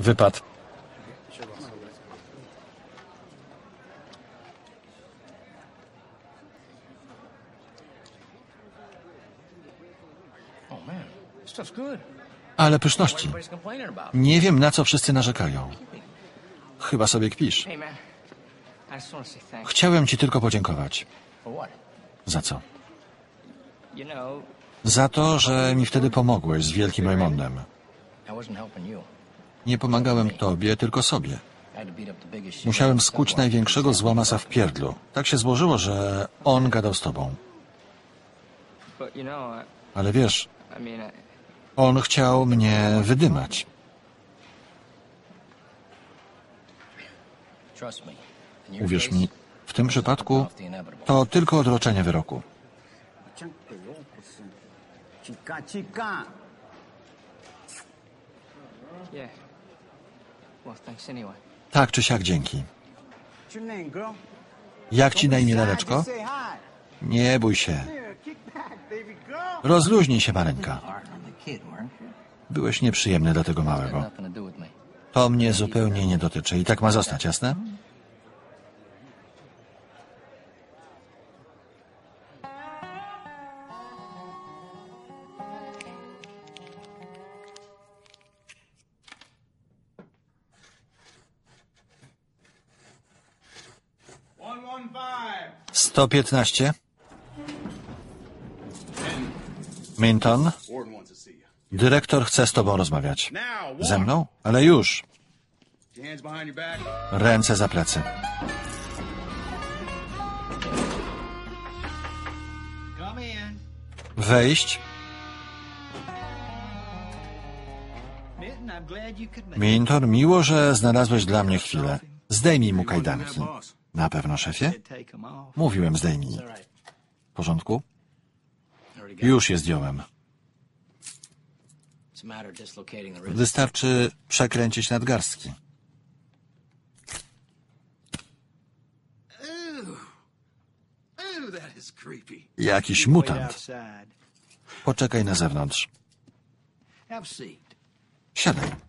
Wypad. Ale pyszności. Nie wiem, na co wszyscy narzekają. Chyba sobie kpisz. Chciałem ci tylko podziękować. Za co? Za to, że mi wtedy pomogłeś z Wielkim Raymondem. Nie pomagałem tobie, tylko sobie. Musiałem skuć największego złamasa w pierdlu. Tak się złożyło, że on gadał z tobą. But you know, Ale wiesz, I, I mean, I, on chciał mnie wydymać. Uwierz mi, w tym przypadku to tylko odroczenie wyroku. Tak czy siak, dzięki. Jak ci na imię laleczko? Nie bój się. Rozluźnij się, Marenka. Byłeś nieprzyjemny dla tego małego. To mnie zupełnie nie dotyczy i tak ma zostać, jasne? Five. 115. Minton, dyrektor chce z tobą rozmawiać. Ze mną? Ale już. Ręce za plecy. Wejść. Minton, miło, że znalazłeś dla mnie chwilę. Zdejmij mu kajdanki. Na pewno, szefie? Mówiłem, zdejmij. W porządku? Już je zdjąłem. Wystarczy przekręcić nadgarstki. Jakiś mutant. Poczekaj na zewnątrz. Siadaj.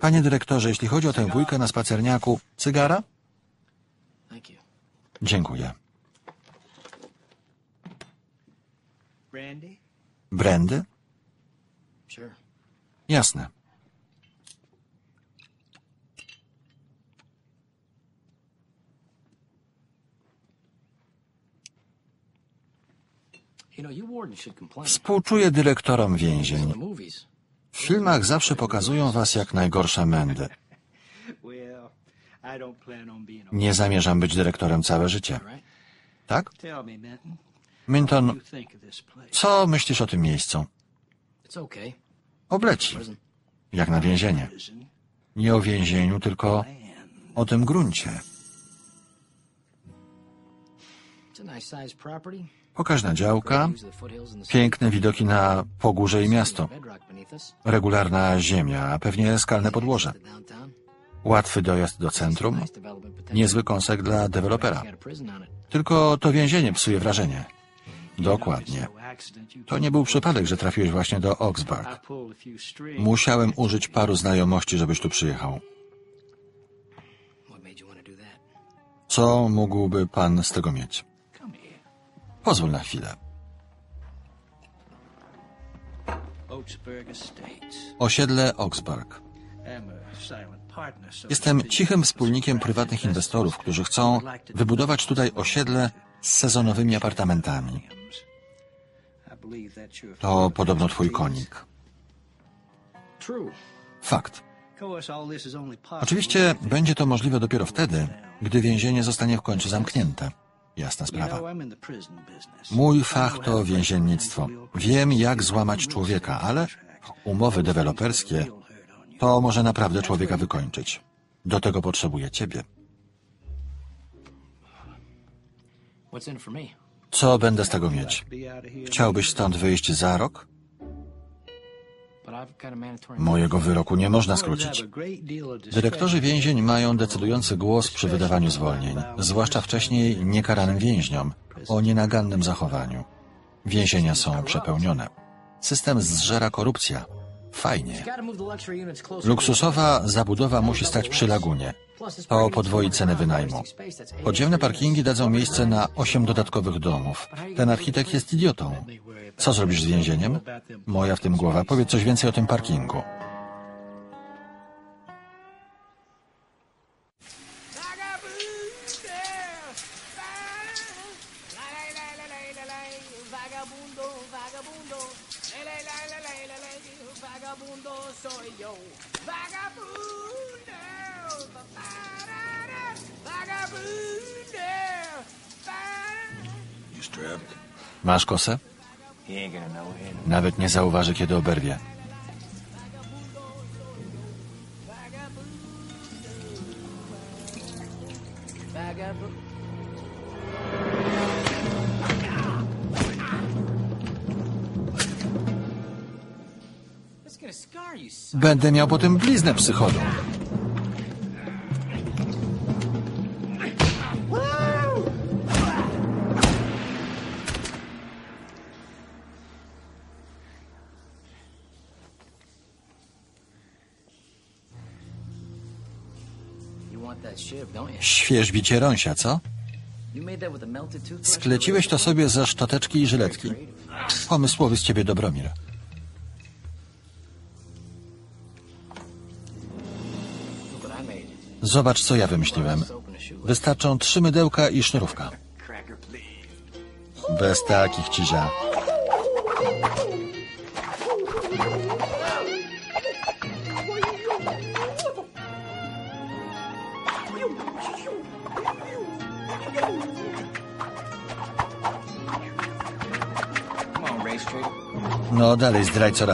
Panie dyrektorze, jeśli chodzi o tę wujkę na spacerniaku, cygara? thank you. Dziękuję. Brandy. Jasne. You know, you warden should complain. Współczuję dyrektorom więzień. W filmach zawsze pokazują was jak najgorsze mędy. Nie zamierzam być dyrektorem całe życie. Tak? Minton. Co myślisz o tym miejscu? Obleci. Jak na więzienie. Nie o więzieniu, tylko o tym gruncie. It's a nice sized property. Pokaźna działka, piękne widoki na pogórze i miasto. Regularna ziemia, a pewnie skalne podłoże. Łatwy dojazd do centrum. Niezły kąsek dla dewelopera. Tylko to więzienie psuje wrażenie. Dokładnie. To nie był przypadek, że trafiłeś właśnie do Oxburg. Musiałem użyć paru znajomości, żebyś tu przyjechał. Co mógłby pan z tego mieć? Pozwól na chwilę. Osiedle Oxburg. Jestem cichym wspólnikiem prywatnych inwestorów, którzy chcą wybudować tutaj osiedle z sezonowymi apartamentami. To podobno twój konik. Fakt. Oczywiście będzie to możliwe dopiero wtedy, gdy więzienie zostanie w końcu zamknięte. Jasna sprawa. Mój fach to więziennictwo. Wiem, jak złamać człowieka, ale umowy deweloperskie to może naprawdę człowieka wykończyć. Do tego potrzebuję ciebie. Co będę z tego mieć? Chciałbyś stąd wyjść za rok? Mojego wyroku nie można skrócić. Dyrektorzy więzień mają decydujący głos przy wydawaniu zwolnień, zwłaszcza wcześniej niekaranym więźniom, o nienagannym zachowaniu. Więzienia są przepełnione. System zżera korupcja. Fajnie. Luksusowa zabudowa musi stać przy lagunie. To podwoi cenę wynajmu. Podziemne parkingi dadzą miejsce na osiem dodatkowych domów. Ten architekt jest idiotą. Co zrobisz z więzieniem? Moja w tym głowa. Powiedz coś więcej o tym parkingu. Masz kosę? Nawet nie zauważy, kiedy oberwie. Będę miał potem bliznę psychodą. Świeżbicie rąsia, co? Skleciłeś to sobie ze szczoteczki i żyletki. Pomysłowy z ciebie Dobromir. Zobacz, co ja wymyśliłem. Wystarczą trzy mydełka i sznurówka. Bez takich cizia. No dalej, zdrajco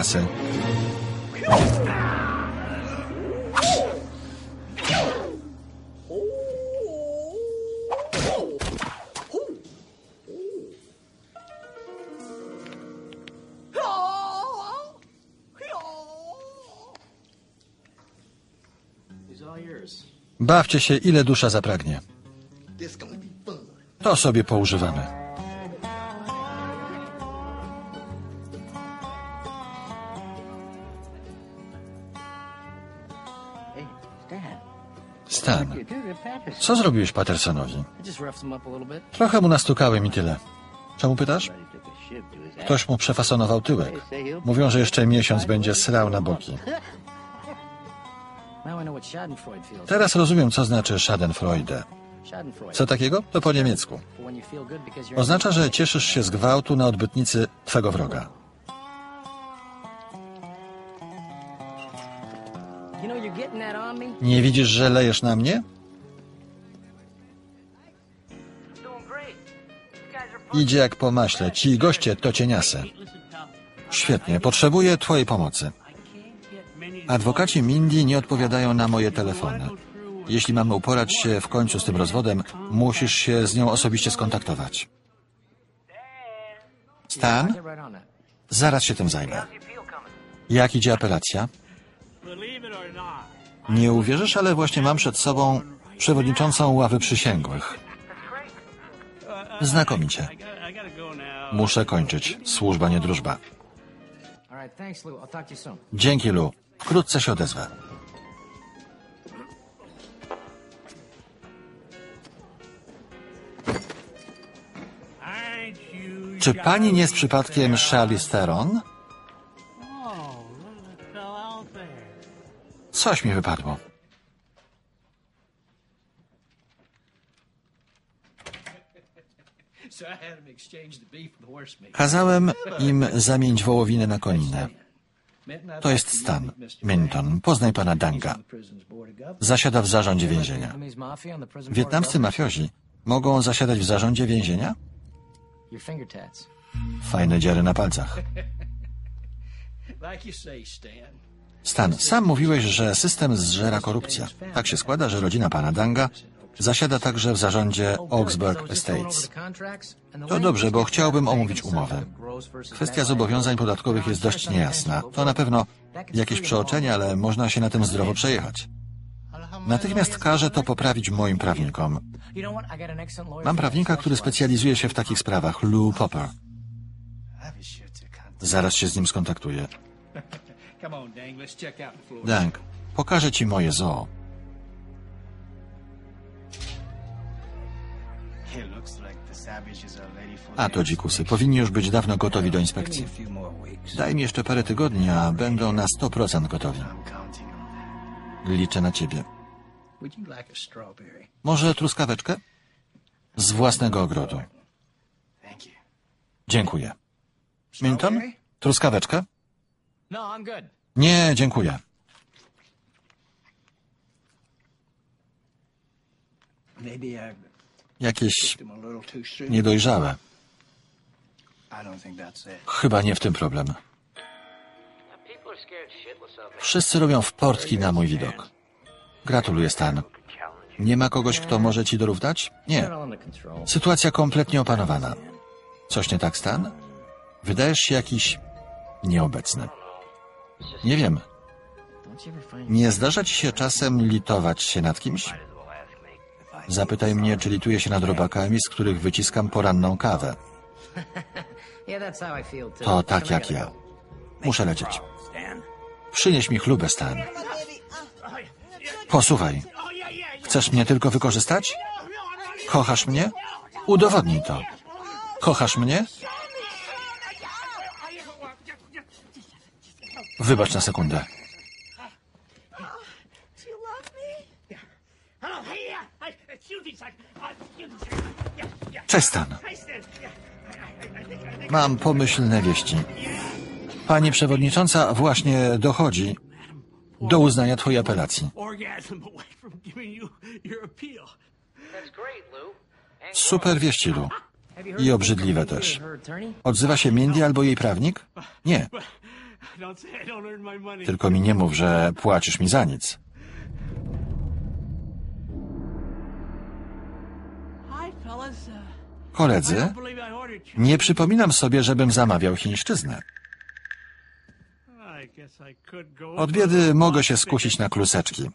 yours. Bawcie się, ile dusza zapragnie. To sobie poużywamy. Stan, co zrobiłeś Pattersonowi? Trochę mu nastukałem i tyle. Czemu pytasz? Ktoś mu przefasonował tyłek. Mówią, że jeszcze miesiąc będzie srał na boki. Teraz rozumiem, co znaczy Schadenfreude. Co takiego? To po niemiecku. Oznacza, że cieszysz się z gwałtu na odbytnicy twego wroga. Nie widzisz, że lejesz na mnie? Idzie jak po maśle. Ci goście to cieniasy. Świetnie, potrzebuję twojej pomocy. Adwokaci Mindy nie odpowiadają na moje telefony. Jeśli mamy uporać się w końcu z tym rozwodem, musisz się z nią osobiście skontaktować. Stan? Zaraz się tym zajmę. Jak idzie apelacja? Nie uwierzysz, ale właśnie mam przed sobą przewodniczącą ławy przysięgłych. Znakomicie. Muszę kończyć. Służba, nie drużba. Dzięki, Lu. Wkrótce się odezwę. Czy pani nie jest przypadkiem Charlize Theron? Coś mi wypadło. Kazałem im zamienić wołowinę na koninę. To jest Stan. Minton. Poznaj pana Danga. Zasiada w zarządzie więzienia. Wietnamscy mafiozi mogą zasiadać w zarządzie więzienia? Fajne dziary na palcach. Stan. Sam mówiłeś, że system zżera korupcja. Tak się składa, że rodzina pana Danga zasiada także w zarządzie Augsburg Estates. To dobrze, bo chciałbym omówić umowę. Kwestia zobowiązań podatkowych jest dość niejasna. To na pewno jakieś przeoczenie, ale można się na tym zdrowo przejechać. Natychmiast każę to poprawić moim prawnikom. Mam prawnika, który specjalizuje się w takich sprawach, Lou Popper. Zaraz się z nim skontaktuję. Dang. Pokażę ci moje zoo. A to dzikusy, powinni już być dawno gotowi do inspekcji. Daj mi jeszcze parę tygodni, a będą na 100% gotowi. Liczę na ciebie. Może truskaweczkę? Z własnego ogrodu. Dziękuję. Minton? Truskaweczkę? Nie, dziękuję. Jakieś niedojrzałe. Chyba nie w tym problem. Wszyscy robią w portki na mój widok. Gratuluję, Stan. Nie ma kogoś, kto może ci dorównać? Nie. Sytuacja kompletnie opanowana. Coś nie tak, Stan? Wydajesz się jakiś nieobecny. Nie wiem. Don't you ever find Nie zdarza ci się czasem litować się nad kimś? Zapytaj mnie, czy lituję się nad robakami, z których wyciskam poranną kawę. To tak jak ja. Muszę lecieć. Przynieś mi chlubę, Stan. Posłuchaj. Chcesz mnie tylko wykorzystać? Kochasz mnie? Udowodnij to. Kochasz mnie? Wybacz na sekundę. Cześć, Stan. Mam pomyślne wieści. Pani przewodnicząca właśnie dochodzi do uznania twojej apelacji. Super wieści, Lu. I obrzydliwe też. Odzywa się Mindy albo jej prawnik? Nie, Tylko mi nie mów, że płacisz mi za nic. Uh, Koledzy, nie przypominam sobie, żebym zamawiał chińszczyznę. Od biedy mogę się skusić na kluseczki.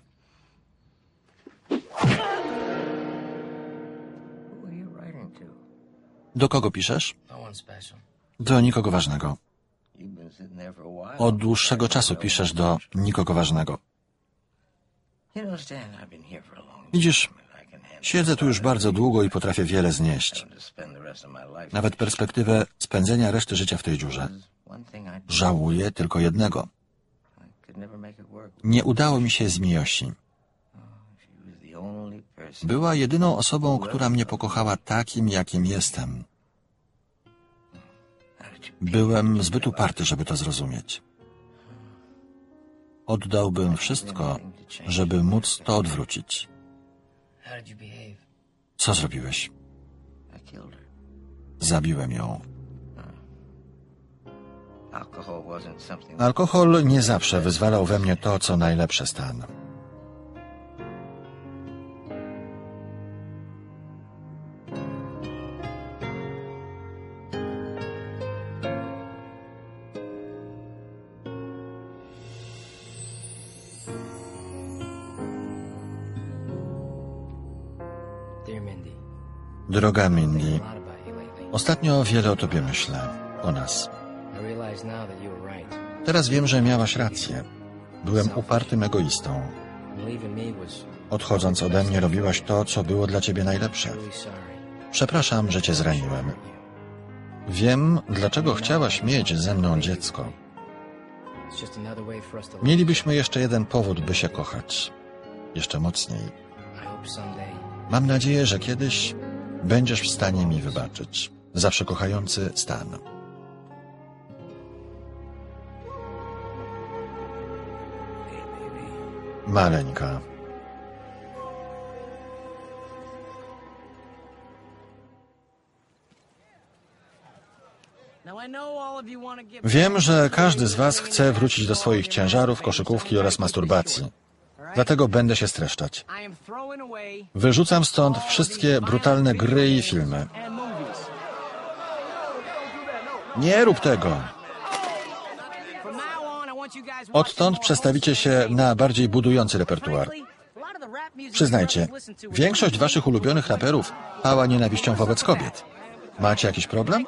Do kogo piszesz? No. Do nikogo ważnego. Od dłuższego czasu piszesz do nikogo ważnego. Widzisz, siedzę tu już bardzo długo i potrafię wiele znieść. Nawet perspektywę spędzenia reszty życia w tej dziurze. Żałuję tylko jednego. Nie udało mi się z Miyoshi. Była jedyną osobą, która mnie pokochała takim, jakim jestem. Byłem zbyt uparty, żeby to zrozumieć. Oddałbym wszystko, żeby móc to odwrócić. Co zrobiłeś? Zabiłem ją. Alkohol nie zawsze wyzwalał we mnie to, co najlepsze stan. Droga Mindy, ostatnio wiele o tobie myślę. O nas. Teraz wiem, że miałaś rację. Byłem upartym egoistą. Odchodząc ode mnie, robiłaś to, co było dla ciebie najlepsze. Przepraszam, że cię zraniłem. Wiem, dlaczego chciałaś mieć ze mną dziecko. Mielibyśmy jeszcze jeden powód, by się kochać. Jeszcze mocniej. Mam nadzieję, że kiedyś będziesz w stanie mi wybaczyć. Zawsze kochający Stan. Maleńka. Wiem, że każdy z Was chce wrócić do swoich ciężarów, koszykówki oraz masturbacji. Dlatego będę się streszczać. Wyrzucam stąd wszystkie brutalne gry i filmy. Nie rób tego! Odtąd przestawicie się na bardziej budujący repertuar. Przyznajcie, większość waszych ulubionych raperów pała nienawiścią wobec kobiet. Macie jakiś problem?